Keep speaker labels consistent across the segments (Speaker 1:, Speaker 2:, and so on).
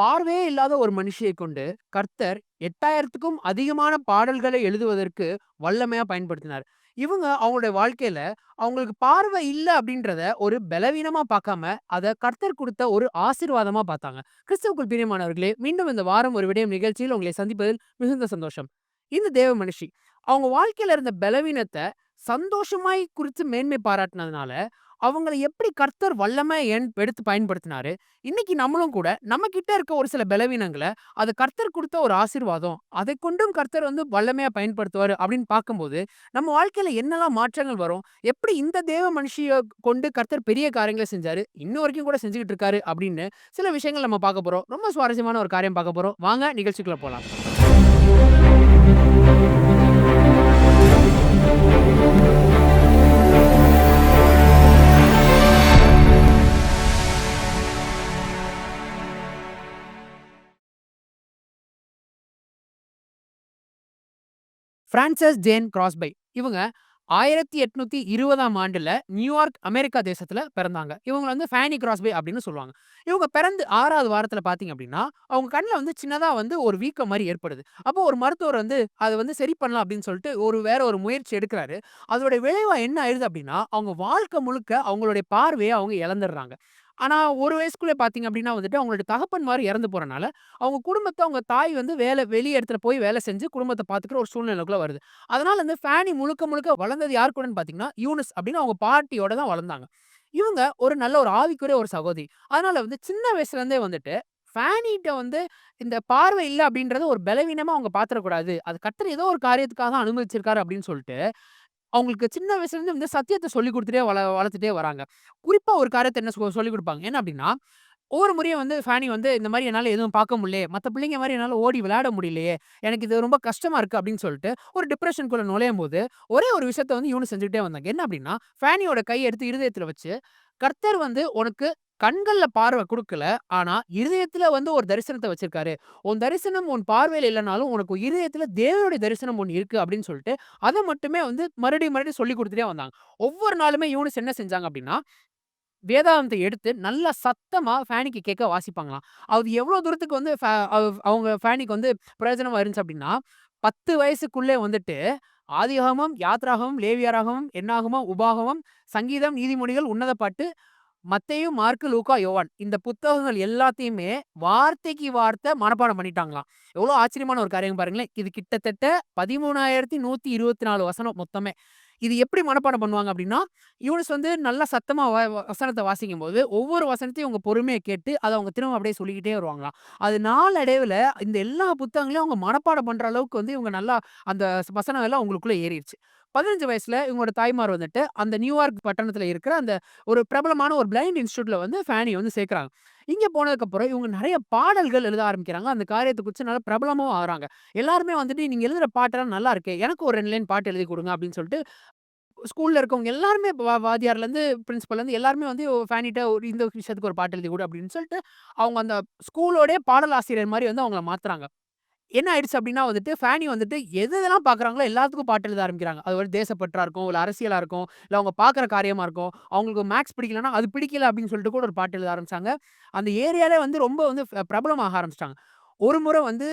Speaker 1: பார்வையே இல்லாத ஒரு மனுஷியை கொண்டு கர்த்தர் 8000த்துக்கும் அதிகமான பாடல்களை எழுதுவதற்கு வல்லமையா பயன்படுத்தினார். இவங்க அவங்களுடைய வாழ்க்கையில அவங்களுக்கு பார்வை இல்லை அப்படின்றத ஒரு பலவீனமா பார்க்காம, அதை கர்த்தர் கொடுத்த ஒரு ஆசீர்வாதமா பார்த்தாங்க. கிறிஸ்தவக்குள் பிரியமானவர்களே, மீண்டும் இந்த வாரம் ஒரு விடயம் நிகழ்ச்சியில் உங்களை சந்திப்பதில் மிகுந்த சந்தோஷம். இந்த தேவ மனுஷி, அவங்க வாழ்க்கையில இருந்த பலவீனத்தை சந்தோஷமாய் குறித்து மேன்மை பாராட்டுனதுனால, அவங்கள எப்படி கர்த்தர் வல்லமை என் எடுத்து பயன்படுத்தினாரு. இன்னைக்கு நம்மளும் கூட நம்ம கிட்ட இருக்க ஒரு சில பலவீனங்களை அது கர்த்தர் கொடுத்த ஒரு ஆசீர்வாதம். அதைக் கொண்டும் கர்த்தர் வந்து வல்லமையா பயன்படுத்துவார் அப்படின்னு பார்க்கும்போது, நம்ம வாழ்க்கையில என்னெல்லாம் மாற்றங்கள் வரும்? எப்படி இந்த தேவ மனுஷியை கொண்டு கர்த்தர் பெரிய காரியங்களை செஞ்சாரு. இன்ன வரைக்கும் கூட செஞ்சுக்கிட்டு இருக்காரு அப்படின்னு சில விஷயங்கள் நம்ம பார்க்க போறோம். ரொம்ப சுவாரஸ்யமான ஒரு காரியம் பார்க்க போறோம். வாங்க நிகழ்ச்சிக்குள்ள போகலாம் பிரான்சஸ் ஜேன் கிராஸ்பை. இவங்க 1820ஆம் ஆண்டுல நியூயார்க், அமெரிக்கா தேசத்துல பிறந்தாங்க. இவங்க வந்து ஃபேனி கிராஸ்பை அப்படின்னு சொல்லுவாங்க. இவங்க பிறந்து ஆறாவது வாரத்துல பார்த்தீங்க அப்படின்னா, அவங்க கண்ணில் வந்து சின்னதா வந்து ஒரு வீக்கம் மாதிரி ஏற்படுது. அப்போ ஒரு மருத்துவர் வந்து அதை வந்து சரி பண்ணலாம் அப்படின்னு சொல்லிட்டு ஒரு வேற ஒரு முயற்சி எடுக்கிறாரு அதோட விளைவா என்ன ஆயிருது அப்படின்னா, அவங்க வாழ்க்கை முழுக்க அவங்களுடைய பார்வையை அவங்க இழந்துடுறாங்க. ஆனால் ஒரு வயசுக்குள்ளே பார்த்தீங்க அப்படின்னா வந்துட்டு, தகப்பன் தகப்பன்மார் இறந்து போகிறனால அவங்க குடும்பத்தை அவங்க தாய் வந்து வேலை வெளி இடத்துல போய் வேலை செஞ்சு குடும்பத்தை பார்த்துக்கிற ஒரு சூழ்நிலைக்குள்ள வருது. அதனால் வந்து ஃபேனி முழுக்க முழுக்க வளர்ந்தது யார் கூடன்னு பார்த்தீங்கன்னா, யூனிஸ் அப்படின்னு அவங்க பாட்டியோட தான் வளர்ந்தாங்க. இவங்க ஒரு நல்ல ஒரு ஆவிக்குரிய ஒரு சகோதரி. அதனால வந்து சின்ன வயசுலேருந்தே வந்துட்டு, ஃபேனிகிட்ட வந்து இந்த பார்வை இல்லை அப்படின்றத ஒரு பலவீனமாக அவங்க பார்த்துடக்கூடாது அது கர்த்தர் ஏதோ ஒரு காரியத்துக்காக தான் அனுமதிச்சிருக்காரு அப்படின்னு சொல்லிட்டு, அவங்களுக்கு சின்ன வயசுலேருந்து இந்த சத்தியத்தை சொல்லிக் கொடுத்துட்டே வள வளர்த்துட்டே வராங்க. குறிப்பாக ஒரு காரியத்தை என்ன சொல்லிக் கொடுப்பாங்க என்ன அப்படின்னா, ஒவ்வொரு முறையும் வந்து ஃபேனி வந்து இந்த மாதிரி என்னால் எதுவும் பார்க்க முடியல மத்த பிள்ளைங்க மாதிரி என்னால் ஓடி விளையாட முடியலையே, எனக்கு இது ரொம்ப கஷ்டமா இருக்கு அப்படின்னு சொல்லிட்டு, ஒரு டிப்ரெஷனுக்குள்ளே நுழையும் போது ஒரே ஒரு விஷயத்த வந்து இவனு செஞ்சுக்கிட்டே வந்தாங்க. என்ன அப்படின்னா, ஃபேனியோட கையை எடுத்து இருதயத்தில் வச்சு, கர்த்தர் வந்து உனக்கு கண்கள்ல பார்வை கொடுக்கல ஆனா, இருதயத்துல வந்து ஒரு தரிசனத்தை வச்சிருக்காரு. உன் தரிசனம் உன் பார்வையில இல்லைனாலும் உனக்கு இருதயத்துல தேவனுடைய தரிசனம் ஒன்று இருக்கு அப்படின்னு சொல்லிட்டு, அதை மட்டுமே வந்து மறுபடியும் மறுபடியும் சொல்லிக் கொடுத்துட்டே வந்தாங்க. ஒவ்வொரு நாளுமே யூனிஸ் என்ன செஞ்சாங்க அப்படின்னா, வேதாந்தத்தை எடுத்து நல்லா சத்தமாக ஃபேனிக்கு கேட்க வாசிப்பாங்களாம். அது எவ்வளோ தூரத்துக்கு வந்து அவ் அவங்க ஃபேனிக்கு வந்து பிரயோஜனம் இருந்துச்சு அப்படின்னா, 10 வயசுக்குள்ளே வந்துட்டு ஆதியாகமம், யாத்ராகமம், லேவியராகமம், என்னாகமம், உபாகமம், சங்கீதம், நீதிமொழிகள், உன்னத பாட்டு, மத்தையும் மார்க்கு, லூக்கா, யோவான் இந்த புத்தகங்கள் எல்லாத்தையுமே வார்த்தைக்கு வார்த்தை மனப்பாடம் பண்ணிட்டாங்களாம். எவ்வளோ ஆச்சரியமான ஒரு காரியம் பாருங்களேன். இது கிட்டத்தட்ட 1324 வசனம் மொத்தமே. இது எப்படி மனப்பாடம் பண்ணுவாங்க அப்படின்னா, யூனிஸ் வந்து நல்லா சத்தமா வ வாசிக்கும் போது வாசிக்கும்போது, ஒவ்வொரு வசனத்தையும் அவங்க பொறுமையை கேட்டு, அதை அவங்க திரும்ப அப்படியே சொல்லிக்கிட்டே வருவாங்களாம். அது நாளடைவில் இந்த எல்லா புத்தகங்களையும் அவங்க மனப்பாடம் பண்ற அளவுக்கு வந்து இவங்க நல்லா அந்த வசனம் எல்லாம் அவங்களுக்குள்ள ஏறிடுச்சு 15 வயசுல இவங்களோட தாய்மார் வந்துட்டு, அந்த நியூயார்க் பட்டணத்துல இருக்கிற அந்த ஒரு பிரபலமான ஒரு பிளைண்ட் இன்ஸ்டியூட்டில் வந்து ஃபேனியை வந்து சேர்க்குறாங்க. இங்கே போனதுக்கப்புறம் இவங்க நிறைய பாடல்கள் எழுத ஆரம்பிக்கிறாங்க. அந்த காரியத்தை குறித்து நல்லா பிரபலமும் ஆகிறாங்க எல்லாருமே வந்துட்டு, நீங்கள் எழுதுகிற பாட்டெல்லாம் நல்லா இருக்கே! எனக்கு ஒரு ரெண்டு லைன் பாட்டு எழுதி கொடுங்க அப்படின்னு சொல்லிட்டு, ஸ்கூலில் இருக்கவங்க எல்லாருமே வா வாத்தியார்லேருந்து, எல்லாருமே வந்து ஃபேனிட்ட ஒரு இந்த விஷயத்துக்கு ஒரு பாட்டு எழுதி கொடு அப்படின்னு சொல்லிட்டு, அவங்க அந்த ஸ்கூலோடையே பாடல் ஆசிரியர் மாதிரி வந்து அவங்கள மாற்றுறாங்க என்ன ஆயிடுச்சு அப்படின்னா வந்துட்டு, ஃபேனி வந்துட்டு எது எதெல்லாம் பார்க்குறாங்களோ எல்லாத்துக்கும் பாட்டு எழுத ஆரம்பிக்கிறாங்க. அது ஒரு தேசப்பற்றா இருக்கும், இல்லை அரசியலாக இருக்கும், இல்லை அவங்க பார்க்குற காரியமாக இருக்கும். அவங்களுக்கு மேக்ஸ் பிடிக்கலன்னா, அது பிடிக்கல அப்படின்னு சொல்லிட்டு கூட ஒரு பாட்டு எழுத ஆரம்பிச்சாங்க. அந்த ஏரியாவிலே வந்து ரொம்ப வந்து ஃப பிரபலமாக ஆரம்பிச்சிட்டாங்க ஒரு முறை வந்து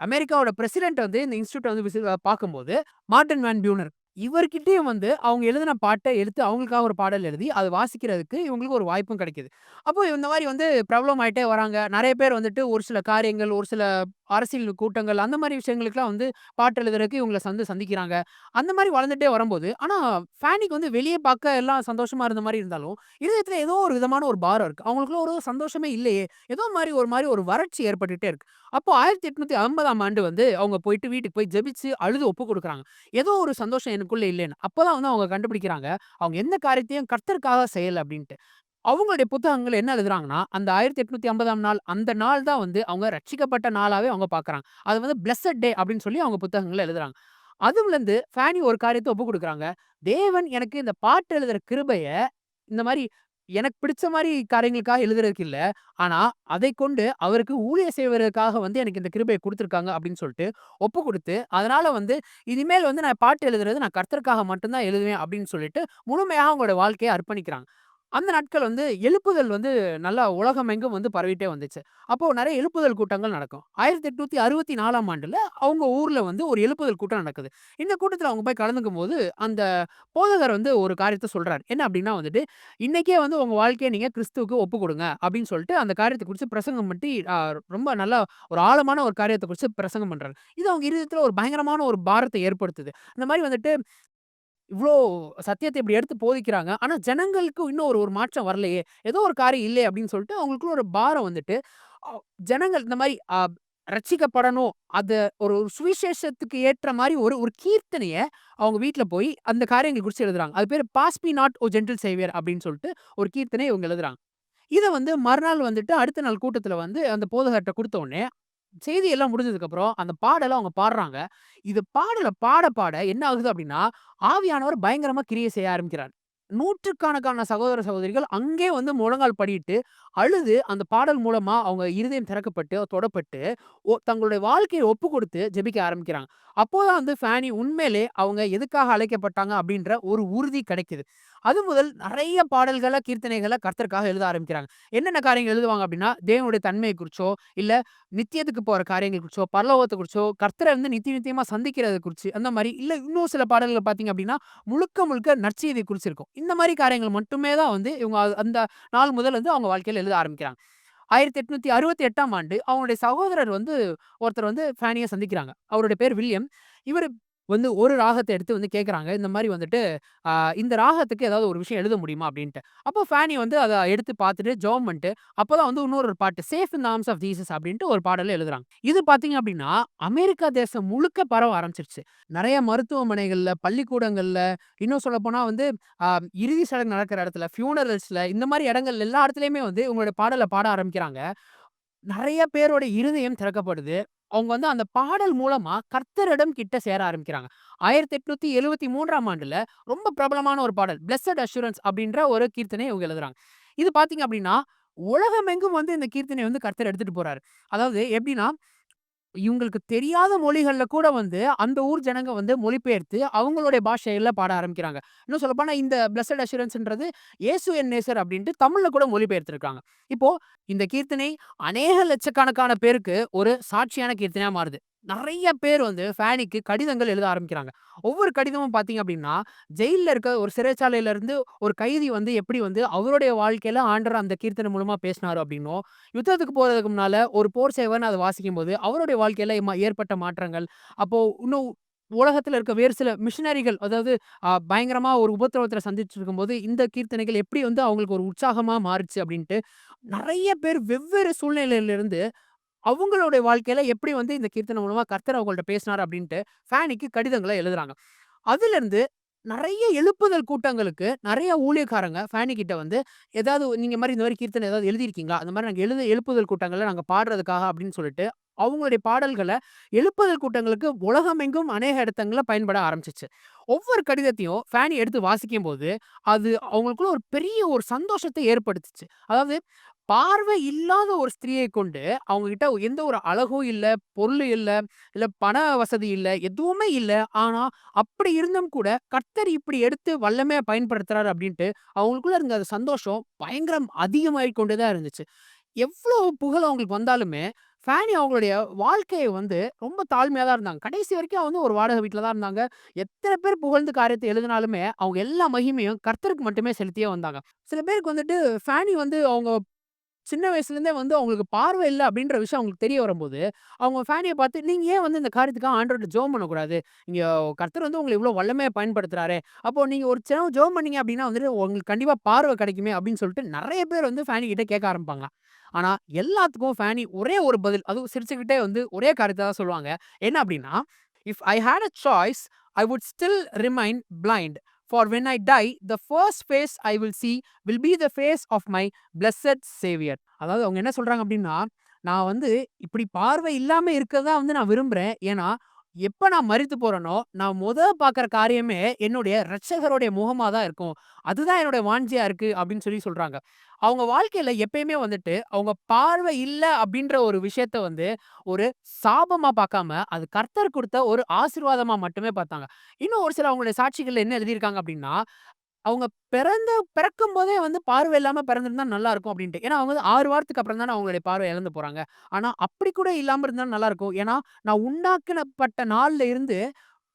Speaker 1: அமெரிக்காவோட பிரசிடென்ட் வந்து இந்த இன்ஸ்டியூட்டை வந்து விசி பார்க்கும்போது, மார்டன் வேன் பியூனர் இவர்கிட்டயும் வந்து அவங்க எழுதின பாட்டை எடுத்து அவங்களுக்காக ஒரு பாடல் எழுதி, அது வாசிக்கிறதுக்கு இவங்களுக்கு ஒரு வாய்ப்பும் கிடைக்கிது அப்போ இந்த மாதிரி வந்து பிரபலம் ஆயிட்டே வராங்க. நிறைய பேர் வந்துட்டு ஒரு சில காரியங்கள், ஒரு சில அரசியல் கூட்டங்கள் அந்த மாதிரி விஷயங்களுக்குலாம் வந்து பாட்டு எழுதுறதுக்கு இவங்கள வந்து சந்திக்கிறாங்க. அந்த மாதிரி வளர்ந்துட்டே வரும்போது, ஆனால் ஃபேனிக்கு வந்து வெளியே பார்க்க எல்லாம் சந்தோஷமா இருந்த மாதிரி இருந்தாலும், இதயத்தில் ஏதோ ஒரு விதமான ஒரு பாரம் இருக்கு. அவங்களுக்குள்ள ஒரு சந்தோஷமே இல்லையே! ஏதோ மாதிரி ஒரு மாதிரி ஒரு வறட்சி ஏற்பட்டுகிட்டே இருக்கு. அப்போ 1850ஆம் ஆண்டு வந்து அவங்க போயிட்டு வீட்டுக்கு போய் ஜெபிச்சு, அழுது ஒப்பு கொடுக்குறாங்க ஏதோ ஒரு சந்தோஷம் எனக்குள்ள இல்லைன்னு. அப்பதான் வந்து அவங்க கண்டுபிடிக்கிறாங்க, அவங்க எந்த காரியத்தையும் கர்த்தருக்காக செய்யலை அப்படின்ட்டு. அவங்களுடைய புத்தகங்கள் என்ன எழுதுறாங்கன்னா, அந்த 1850ஆம் நாள், அந்த நாள் தான் வந்து அவங்க ரட்சிக்கப்பட்ட நாளாவே அவங்க பார்க்குறாங்க. அது வந்து பிளஸட் டே அப்படின்னு சொல்லி அவங்க புத்தகங்கள் எழுதுறாங்க. அதுலேருந்து ஃபேனி ஒரு காரியத்தை ஒப்பு கொடுக்குறாங்க தேவன் எனக்கு இந்த பாட்டு எழுதுற கிருபையை இந்த மாதிரி எனக்கு பிடிச்ச மாதிரி காரியங்களுக்காக எழுதுறதுக்கு இல்லை ஆனால் அதை கொண்டு அவருக்கு ஊழியம் செய்வதற்காக வந்து எனக்கு இந்த கிருபையை கொடுத்துருக்காங்க அப்படின்னு சொல்லிட்டு ஒப்பு கொடுத்து அதனால வந்து இனிமேல் வந்து நான் பாட்டு எழுதுறது நான் கர்த்தருக்காக மட்டும்தான் எழுதுவேன் அப்படின்னு சொல்லிட்டு, முழுமையாக அவங்களோட வாழ்க்கையை அர்ப்பணிக்கிறாங்க. அந்த நாட்கள் வந்து எழுப்புதல் வந்து நல்லா உலகமெங்கும் வந்து பரவிட்டே வந்துச்சு. அப்போ நிறைய எழுப்புதல் கூட்டங்கள் நடக்கும். 1864ஆம் ஆண்டுல அவங்க ஊர்ல வந்து ஒரு எழுப்புதல் கூட்டம் நடக்குது. இந்த கூட்டத்தில் அவங்க போய் கலந்துக்கும் போது அந்த போதகர் வந்து ஒரு காரியத்தை சொல்றாரு. என்ன அப்படின்னா வந்துட்டு, "இன்னைக்கே வந்து உங்க வாழ்க்கையை நீங்க கிறிஸ்துவுக்கு ஒப்பு கொடுங்க அப்படின்னு சொல்லிட்டு அந்த காரியத்தை குறித்து பிரசங்கம் பண்ணி ரொம்ப நல்லா ஒரு ஆழமான ஒரு காரியத்தை குறித்து பிரசங்கம் பண்றாரு. இது அவங்க இருதயத்தில் ஒரு பயங்கரமான ஒரு பாரத்தை ஏற்படுத்துது. இந்த மாதிரி வந்துட்டு இவ்வளோ சத்தியத்தை இப்படி எடுத்து போதிக்கிறாங்க. ஆனால் ஜனங்களுக்கு இன்னும் ஒரு ஒரு மாற்றம் வரலையே! ஏதோ ஒரு காரியம் இல்லை அப்படின்னு சொல்லிட்டு அவங்களுக்குள்ள ஒரு பாரம் வந்துட்டு, ஜனங்கள் இந்த மாதிரி ரசிக்கப்படணும் ரட்சிக்கப்படணும். ஒரு ஒரு சுவிசேஷத்துக்கு ஏற்ற மாதிரி ஒரு ஒரு கீர்த்தனையை அவங்க வீட்டில் போய் அந்த காரியங்கள் குறித்து எழுதுறாங்க. அது பேர் pass me not O gentle saviour" அப்படின்னு சொல்லிட்டு ஒரு கீர்த்தனை இவங்க எழுதுறாங்க. இதை வந்து மறுநாள் வந்துட்டு அடுத்த நாள் கூட்டத்தில் வந்து அந்த போதகர்கிட்ட கொடுத்த உடனே, செய்தி எல்லாம் முடிஞ்சதுக்கப்புறம் அந்த பாடலை அவங்க பாடுறாங்க. இது பாடல பாட பாட என்ன ஆகுது அப்படின்னா ஆவியானவர் பயங்கரமா கிரியை செய்ய ஆரம்பிக்கிறார். நூற்றுக்கணக்கான சகோதர, சகோதரிகள் அங்கே வந்து முழங்கால் படியிட்டு, அழுது அந்த பாடல் மூலமா அவங்க இருதயம் திறக்கப்பட்டு, தொடப்பட்டு, ஒ தங்களுடைய வாழ்க்கையை ஒப்பு கொடுத்து ஜெபிக்க ஆரம்பிக்கிறாங்க. அப்போதான் வந்து ஃபேனி உண்மையிலே அவங்க எதுக்காக அழைக்கப்பட்டாங்க அப்படின்ற ஒரு உறுதி கிடைக்குது. அது முதல் நிறைய பாடல்களை கீர்த்தனைகளை கர்த்தருக்காக எழுத ஆரம்பிக்கிறாங்க. என்னென்ன காரியங்கள் எழுதுவாங்க அப்படின்னா தேவனுடைய தன்மையை குறிச்சோ, இல்லை நித்தியத்துக்கு போகிற காரியங்கள் குறிச்சோ, பரலோகத்தை குறிச்சோ, கர்த்தரை வந்து நித்திய நித்தியமாக சந்திக்கிறத குறித்து அந்த மாதிரி இல்லை இன்னும் சில பாடல்கள் பார்த்தீங்க அப்படின்னா முழுக்க முழுக்க நற்செய்தியை குறிச்சிருக்கும் இந்த மாதிரி காரியங்கள் மட்டுமே தான் வந்து இவங்க அந்த நாள் முதல் வந்து அவங்க வாழ்க்கையில் எழுத ஆரம்பிக்கிறாங்க. 1868ஆம் ஆண்டு அவங்களுடைய சகோதரர் வந்து ஒருத்தர் வந்து ஃபேனியை சந்திக்கிறாங்க. அவருடைய பேர் வில்லியம். இவர் வந்து ஒரு ராகத்தை எடுத்து வந்து கேட்குறாங்க இந்த மாதிரி வந்துட்டு, இந்த ராகத்துக்கு ஏதாவது ஒரு விஷயம் எழுத முடியுமா?" அப்படின்ட்டு அப்போ ஃபேனி வந்து அதை எடுத்து பார்த்துட்டு ஜோம் பண்ணிட்டு, அப்பதான் வந்து இன்னொரு பாட்டு "safe in arms of Jesus" அப்படின்ட்டு ஒரு பாடலில் எழுதுறாங்க. இது பார்த்தீங்க அப்படின்னா அமெரிக்கா தேசம் முழுக்க பரவ ஆரம்பிச்சிருச்சு நிறைய மருத்துவமனைகளில் பள்ளிக்கூடங்களில் இன்னும் சொல்லப்போனா வந்து இறுதி சடங்கு நடக்கிற இடத்துல, ஃபியூனரல்ஸில் இந்த மாதிரி இடங்கள்ல எல்லா இடத்துலையுமே வந்து இவங்களுடைய பாடலை பாட ஆரம்பிக்கிறாங்க. நிறைய பேரோட இருதயம் திறக்கப்படுது. அவங்க வந்து அந்த பாடல் மூலமா கர்த்தரிடம் கிட்ட சேர ஆரம்பிக்கிறாங்க. 1873ஆம் ஆண்டுல ரொம்ப பிரபலமான ஒரு பாடல். பிளஸட் அஷூரன்ஸ் அப்படின்ற ஒரு கீர்த்தனை இவங்க எழுதுறாங்க. இது பார்த்தீங்க அப்படின்னா உலகமெங்கும் வந்து இந்த கீர்த்தனை வந்து கர்த்தர் எடுத்துட்டு போறாரு. அதாவது எப்படின்னா இவங்களுக்கு தெரியாத மொழிகள்ல கூட வந்து அந்த ஊர் ஜனங்க வந்து மொழிபெயர்த்து அவங்களுடைய பாஷையில பாட ஆரம்பிக்கிறாங்க. இன்னும் சொல்லப்போனா இந்த பிளஸட் அஷூரன்ஸ்ன்றது ஏசு என் நேசர்" அப்படின்ட்டு தமிழ்ல கூட மொழிபெயர்த்திருக்காங்க. இப்போ இந்த கீர்த்தனை அநேக லட்சக்கணக்கான பேருக்கு ஒரு சாட்சியான கீர்த்தனையா மாறுது. நிறைய பேர் வந்து ஃபேனிக்கு கடிதங்கள் எழுத ஆரம்பிக்கிறாங்க. ஒவ்வொரு கடிதமும் பார்த்தீங்க அப்படின்னா ஜெயிலில் இருக்க ஒரு சிறைச்சாலையிலேருந்து ஒரு கைதி வந்து எப்படி வந்து அவருடைய வாழ்க்கையில் ஆண்டர் அந்த கீர்த்தனை மூலமாக பேசினாரு அப்படின்னோ யுத்தத்துக்கு போகிறதுக்கு முன்னால் ஒரு போர் சேவர் அதை வாசிக்கும் போது அவருடைய வாழ்க்கையில் ஏற்பட்ட மாற்றங்கள், அப்போது இன்னும் உலகத்தில் இருக்க வேறு சில மிஷினரிகள் அதாவது பயங்கரமாக ஒரு உபத்திரவத்தில் சந்திச்சுட்டு இருக்கும்போது, இந்த கீர்த்தனைகள் எப்படி வந்து அவங்களுக்கு ஒரு உற்சாகமாக மாறுச்சு அப்படின்ட்டு நிறைய பேர் வெவ்வேறு சூழ்நிலையிலிருந்து அவங்களுடைய வாழ்க்கையில எப்படி வந்து இந்த கீர்த்தனை மூலமா கர்த்தர் அவங்கள்ட்ட பேசினார் அப்படின்ட்டு ஃபேனிக்கு கடிதங்களை எழுதுறாங்க. அதுலேருந்து நிறைய எழுப்புதல் கூட்டங்களுக்கு நிறைய ஊழியக்காரங்க ஃபேனி கிட்ட வந்து, "ஏதாவது நீங்க மாதிரி இந்த மாதிரி கீர்த்தனை ஏதாவது எழுதியிருக்கீங்களா? அந்த மாதிரி நாங்கள் எழுத எழுப்புதல் கூட்டங்களை நாங்கள் பாடுறதுக்காக" அப்படின்னு சொல்லிட்டு, அவங்களுடைய பாடல்களை எழுப்புதல் கூட்டங்களுக்கு உலகமெங்கும் அநேக இடத்தங்களை பயன்பட ஆரம்பிச்சிச்சு ஒவ்வொரு கடிதத்தையும் ஃபேனி எடுத்து வாசிக்கும்போது, அது அவங்களுக்குள்ள ஒரு பெரிய ஒரு சந்தோஷத்தை ஏற்படுத்துச்சு. அதாவது பார்வை இல்லாத ஒரு ஸ்திரீயை கொண்டு, அவங்க கிட்ட எந்த ஒரு அழகும் இல்லை பொருளும் இல்லை இல்லை பண வசதி இல்லை எதுவுமே இல்லை ஆனால் அப்படி இருந்தும் கூட கர்த்தர் இப்படி எடுத்து வல்லமே பயன்படுத்துறாரு அப்படின்ட்டு அவங்களுக்குள்ள இருந்த அந்த சந்தோஷம் பயங்கரம் அதிகமாகி கொண்டே தான் இருந்துச்சு. எவ்வளோ புகழ் அவங்களுக்கு வந்தாலுமே, ஃபேனி அவங்களுடைய வாழ்க்கையை வந்து ரொம்ப தாழ்மையாக தான் இருந்தாங்க. கடைசி வரைக்கும் வந்து ஒரு வாடகை வீட்டில் தான் இருந்தாங்க. எத்தனை பேர் புகழ்ந்து காரியத்தை எழுதினாலுமே, அவங்க எல்லா மகிமையும் கர்த்தருக்கு மட்டுமே செலுத்தியே வந்தாங்க. சில பேருக்கு வந்துட்டு ஃபேனி வந்து அவங்க சின்ன வயசுலேருந்தே வந்து அவங்களுக்கு பார்வை இல்லை அப்படின்ற விஷயம் அவங்களுக்கு தெரிய வரும்போது, அவங்க ஃபேனியை பார்த்து, நீங்கள் ஏன் வந்து இந்த காரியத்துக்காக ஆண்ட்ராய்டு ஜோம் பண்ணக்கூடாது? இங்கே கர்த்தர் வந்து உங்களை இவ்வளோ வல்லமையாக பயன்படுத்துகிறாரு அப்போ நீங்கள் ஒரு சின்ன ஜோம் பண்ணீங்க அப்படின்னா வந்துட்டு உங்களுக்கு கண்டிப்பாக பார்வை கிடைக்குமே!" அப்படின்னு சொல்லிட்டு நிறைய பேர் வந்து ஃபேனிக்கிட்ட கேட்க ஆரம்பிப்பாங்க ஆனால் எல்லாத்துக்கும் ஃபேனி ஒரே ஒரு பதில், அதுவும் சிரிச்சுக்கிட்டே வந்து ஒரே காரியத்தை தான் சொல்லுவாங்க. என்ன அப்படின்னா "if I had a choice, I would still remain blind. For when I die, the first face I will see will be the face of my blessed saviour." அதாவது அவங்க என்ன சொல்றாங்க அப்படின்னா "நான் வந்து இப்படி பார்வை இல்லாம இருக்கிறதா தான் வந்து நான் விரும்புறேன். ஏன்னா, எப்ப நான் மறித்து போறேனோ, நான் முத பார்க்குற காரியமே என்னுடைய ரட்சகருடைய முகமா தான் இருக்கும். அதுதான் என்னுடைய வாஞ்சியா இருக்கு." அப்படின்னு சொல்லி சொல்றாங்க. அவங்க வாழ்க்கையில எப்பயுமே வந்துட்டு, அவங்க பார்வை இல்லை அப்படின்ற ஒரு விஷயத்த வந்து, ஒரு சாபமா பார்க்காம, அது கர்த்தர் கொடுத்த ஒரு ஆசீர்வாதமா மட்டுமே பார்த்தாங்க. இன்னும் ஒரு சில அவங்களுடைய சாட்சிகள்ல என்ன எழுதியிருக்காங்க அப்படின்னா அவங்க பிறந்த பிறக்கும்போதே வந்து பார்வை இல்லாம பிறந்திருந்தா நல்லா இருக்கும் அப்படின்ட்டு. ஏன்னா, அவங்க வந்து 6 வாரத்துக்கு அப்புறம் தானே அவங்களுடைய பார்வை இழந்து போறாங்க. ஆனா, அப்படி கூட இல்லாம இருந்தா நல்லா இருக்கும். ஏன்னா, நான் உண்டாக்கினப்பட்ட நாள்ல இருந்து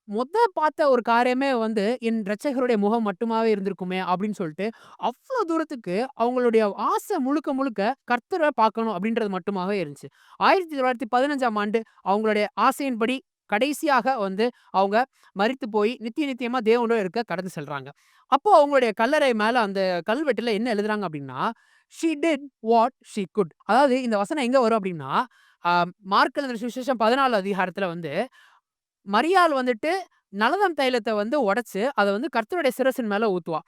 Speaker 1: மொத பார்த்த ஒரு காரியமே வந்து என் இரட்சகருடைய முகம் மட்டுமாவே இருந்திருக்குமே அப்படின்னு சொல்லிட்டு, அவ்வளோ தூரத்துக்கு அவங்களுடைய ஆசை முழுக்க முழுக்க கர்த்தர பார்க்கணும் அப்படின்றது மட்டுமாவே இருந்துச்சு. 1915ஆம் ஆண்டு அவங்களுடைய ஆசையின்படி கடைசியாக வந்து அவங்க மறித்து போய் நித்திய நித்தியமாக தேவனோடு இருக்க கடந்து செல்கிறாங்க அப்போ அவங்களுடைய கல்லறை மேலே அந்த கல்வெட்டில் என்ன எழுதுறாங்க அப்படின்னா, she did what she could." அதாவது இந்த வசனம் எங்கே வரும் அப்படின்னா, அ மார்க் எழுதின சுவிசேஷம் 14 வந்து, மரியாள் வந்துட்டு நலதம் தைலத்தை வந்து உடச்சு அதை வந்து கர்த்தருடைய சிரசின் மேலே ஊற்றுவா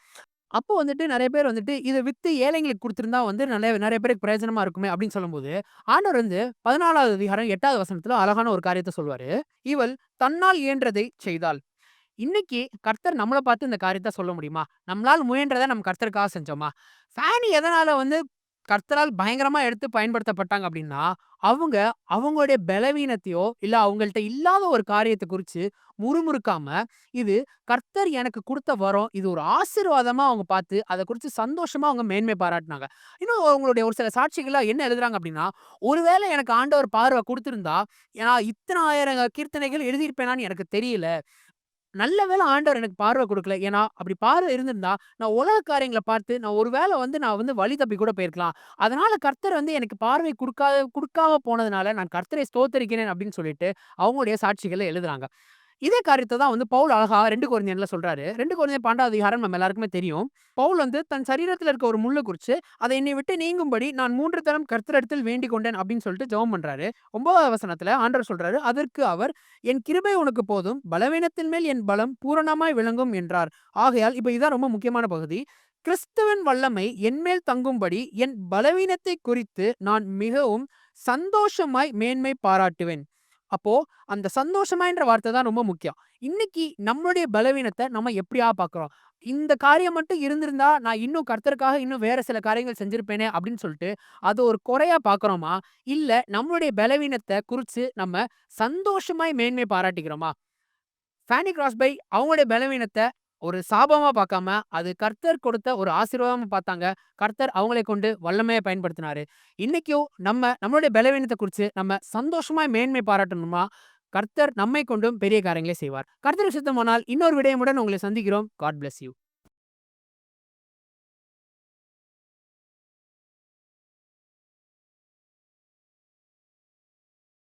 Speaker 1: அப்போ வந்துட்டு நிறைய பேர் வந்துட்டு, இதை வித்து ஏழைங்களுக்கு கொடுத்துருந்தா வந்து நிறைய நிறைய பேருக்கு பிரயோஜனமா இருக்குமே" அப்படின்னு சொல்லும்போது, ஆண்டவர் வந்து 14வது அதிகாரம் எட்டாவது வசனத்துல அழகான ஒரு காரியத்தை சொல்லுவாரு. "இவள் தன்னால் இயன்றதை செய்தாள்." இன்னைக்கு கர்த்தர் நம்மள பார்த்து இந்த காரியத்தை சொல்ல முடியுமா? நம்மளால் முயன்றதை நம்ம கர்த்தருக்காக செஞ்சோமா? ஃபேனி எதனால வந்து கர்த்தரால் பயங்கரமா எடுத்து பயன்படுத்தப்பட்டாங்க அப்படின்னா, அவங்க அவங்களுடைய பலவீனத்தையோ, இல்ல அவங்கள்ட்ட இல்லாத ஒரு காரியத்தை குறித்து முறுமுறுக்காம, இது கர்த்தர் எனக்கு கொடுத்த வரம். இது ஒரு ஆசீர்வாதமா அவங்க பார்த்து, அதை குறித்து சந்தோஷமா அவங்க மேன்மை பாராட்டினாங்க இன்னும் அவங்களுடைய ஒரு சில சாட்சிகள்ல என்ன எழுதுறாங்க அப்படின்னா, "ஒருவேளை எனக்கு ஆண்டவர் பார்வை கொடுத்துருந்தா நான் இத்தன ஆயிரம் கீர்த்தனைகள் எழுதியிருப்பேனான்னு எனக்கு தெரியல. நல்ல வேளை ஆண்டவர் எனக்கு பார்வை கொடுக்கல ஏன்னா, அப்படி பார்வை இருந்திருந்தா, நான் உலக காரியங்களை பார்த்து, நான் ஒரு வேளை வந்து நான் வந்து வழி தப்பி கூட போயிருக்கலாம். அதனால கர்த்தர் வந்து எனக்கு பார்வை கொடுக்காத குடுக்காம போனதுனால, நான் கர்த்தரை ஸ்தோத்தரிக்கிறேன் அப்படின்னு சொல்லிட்டு, அவங்களுடைய சாட்சிகளை எழுதுறாங்க. இதே காரியத்தை தான் வந்து பவுல் அழகா 2 கொரிந்தியர்ல சொல்றாரு. ரெண்டு குழந்தை பாண்டா அதிகாரம் நம்ம எல்லாருக்குமே தெரியும். பவுல் வந்து தன் சரீரத்தில் இருக்க ஒரு முள்ளை குறிச்சு, "அதை என்னை விட்டு நீங்கும்படி நான் மூன்று தரம் கர்த்தரிடத்தில் வேண்டிக் கொண்டேன்" அப்படின்னு சொல்லிட்டு ஜெபம் பண்றாரு. ஒன்பதாவது வசனத்துல ஆண்டர் சொல்றாரு, அதற்கு அவர், "என் கிருபை உனக்கு போதும். பலவீனத்தின் மேல் என் பலம் பூரணமாய் விளங்கும்" என்றார். ஆகையால் இப்போ இதான் ரொம்ப முக்கியமான பகுதி. "கிறிஸ்துவின் வல்லமை என்மேல் தங்கும்படி என் பலவீனத்தை குறித்து நான் மிகவும் சந்தோஷமாய் மேன்மை பாராட்டுவேன்." அப்போ அந்த சந்தோஷமாய்ன்ற வார்த்தை தான் ரொம்ப முக்கியம். இன்னைக்கு நம்மளுடைய பலவீனத்தை நம்ம எப்படியா பார்க்குறோம் இந்த காரியம் மட்டும் இருந்திருந்தா, நான் இன்னும் கர்த்தருக்காக இன்னும் வேற சில காரியங்கள் செஞ்சிருப்பேனே அப்படின்னு சொல்லிட்டு, அது ஒரு குறையா பார்க்குறோமா இல்ல நம்மளுடைய பலவீனத்தை குறித்து நம்ம சந்தோஷமாய் மேன்மை பாராட்டிக்கிறோமா? ஃபேனி கிராஸ்பை அவங்களுடைய பலவீனத்தை ஒரு சாபமா பார்க்காம, அது கர்த்தர் கொடுத்த ஒரு ஆசீர்வாதமா பார்த்தாங்க. கர்த்தர் அவங்களை கொண்டு வல்லமையை பயன்படுத்தினாரு. இன்னைக்கும் நம்ம நம்மளுடைய பலவீனத்தை குறித்து நம்ம சந்தோஷமா மேன்மை பாராட்டணுமா? கர்த்தர் நம்மை கொண்டும் பெரிய காரியங்களை செய்வார். கர்த்தருக்கு சுத்தமானால் இன்னொரு விடயமுடன் உங்களை சந்திக்கிறோம். God bless you.